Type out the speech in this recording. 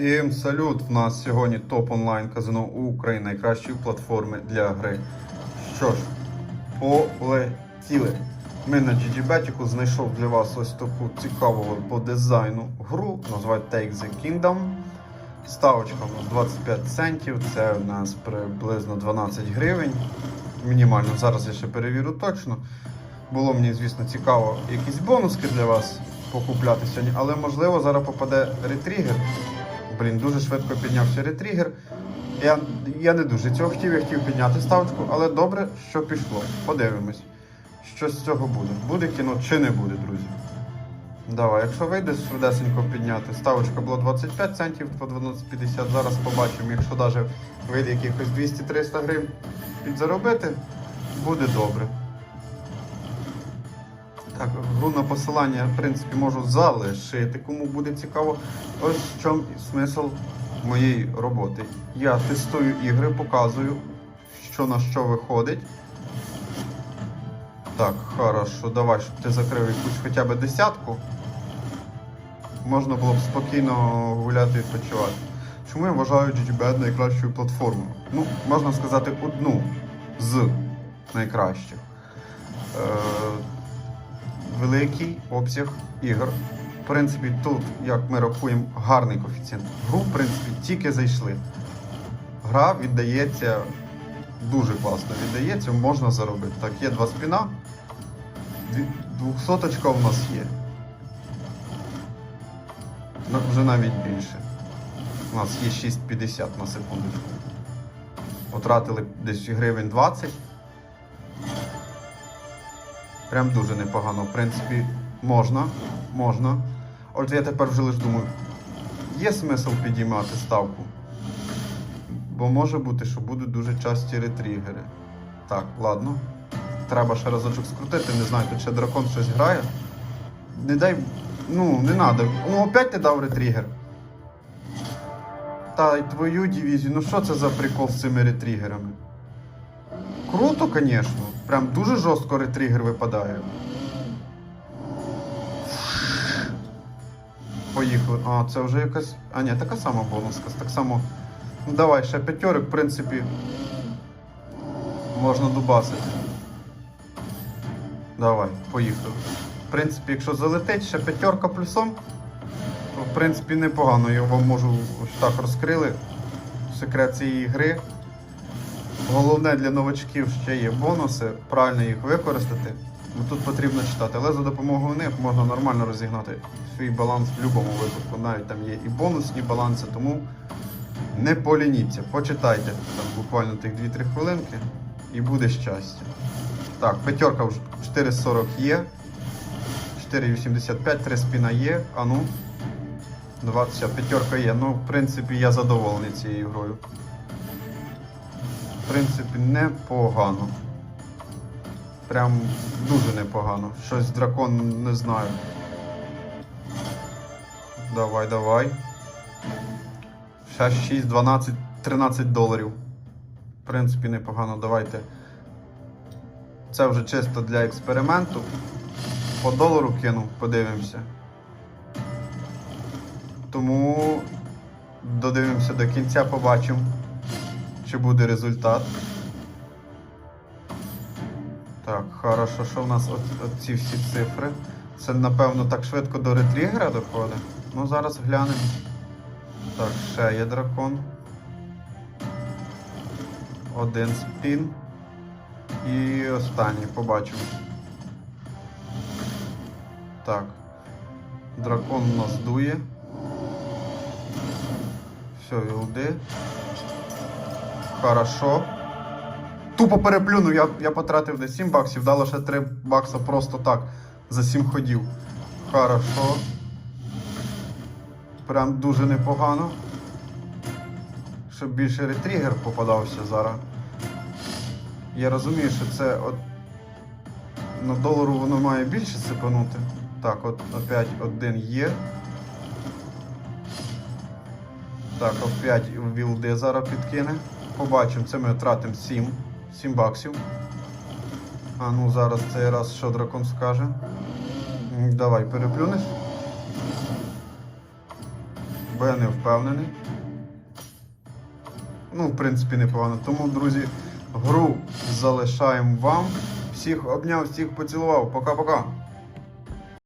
Всім салют! В нас сьогодні топ онлайн казино України, найкращої платформи для гри. Що ж, полетіли. Ми на GGBet знайшов для вас ось таку цікаву по дизайну гру, називають Take the Kingdom. Ставочка у нас 25 центів, це у нас приблизно 12 гривень. Мінімально, зараз я ще перевірю точно. Було мені, звісно, цікаво якісь бонуски для вас покупляти сьогодні, але можливо зараз попаде ретригер. Блін, дуже швидко піднявся ретригер. Я, я не дуже цього хотів, я хотів підняти ставочку, але добре, що пішло. Подивимось, що з цього буде. Буде кіно чи не буде, друзі. Давай, якщо вийде швидесенько підняти, ставочка була 25 центів по 12,50. Зараз побачимо, якщо навіть вийде якихось 200-300 гривень підзаробити, буде добре. Так, гру на посилання, в принципі, можу залишити, кому буде цікаво. Ось в чому смисл моєї роботи. Я тестую ігри, показую, що на що виходить. Так, хорошо, давай, щоб ти закрив якусь хоча б десятку. Можна було б спокійно гуляти і відпочивати. Чому я вважаю GGBet найкращою платформою? Ну, можна сказати, одну з найкращих. Е, великий обсяг ігор. В принципі, тут, як ми рахуємо, гарний коефіцієнт. Гру, в принципі, тільки зайшли. Гра віддається дуже класно. Віддається, можна заробити. Так, є два спіна. Двохсоточка у нас є. Вже навіть більше. У нас є 6,50 на секундочку. Потратили десь гривень 20. Прям дуже непогано. В принципі, можна. Можна. От я тепер вже лише думаю, є смисл підіймати ставку? Бо може бути, що будуть дуже часті ретригери. Так, ладно. Треба ще разочок скрутити, не знаю, тут дракон щось грає. Не дай. Ну, не треба. Ну, опять ти дав ретригер. Та й твою дивізію, ну що це за прикол з цими ретригерами? Круто, звісно. Прям дуже жорстко ретригер випадає. Поїхали. А, це вже якась. А, ні, така сама бонуска. Так само. Ну давай, ще п'ятерик, в принципі. Можна дубасити. Давай, поїхали. В принципі, якщо залетить ще п'ятерка плюсом, то в принципі непогано. Я вам можу ось так розкрили. Секрет цієї гри. Головне для новачків ще є бонуси, правильно їх використати. Тут потрібно читати, але за допомогою них можна нормально розігнати свій баланс в будь-якому випадку. Навіть там є і бонусні баланси, тому не полініться, почитайте там буквально тих 2-3 хвилинки і буде щастя. Так, п'ятерка вже 4,40 є. 4,85, 3 спіна є. А ну. 20, п'ятерка є. Ну, в принципі, я задоволений цією грою. В принципі, непогано. Прям дуже непогано. Щось дракон не знаю. Давай, давай. Ще 6, 12, 13 доларів. В принципі, непогано. Давайте. Це вже чисто для експерименту. По долару кину, подивимося. Тому додивимося до кінця, побачимо, чи буде результат. Так, хорошо, що в нас от, от ці всі цифри? Це напевно так швидко до ретригера доходить. Ну зараз глянемо. Так, ще є дракон. Один спін. І останній побачимо. Так. Дракон у нас дує. Все, вілди. Хорошо. Тупо переплюнув, я, я потратив десь 7 баксів, дало ще 3 бакса просто так. За 7 ходів. Хорошо. Прям дуже непогано. Щоб більше ретригер попадався зараз. Я розумію, що це от на долару воно має більше сипанути. Так, от опять один є. Так, опять вілди зараз підкине. Побачимо, це ми втратимо 7. 7 баксів. А ну зараз цей раз що дракон скаже. Давай, переплюнеш. бо я не впевнений. Ну, в принципі, непогано. Тому, друзі, гру залишаємо вам. Всіх обняв, всіх поцілував. Пока-пока.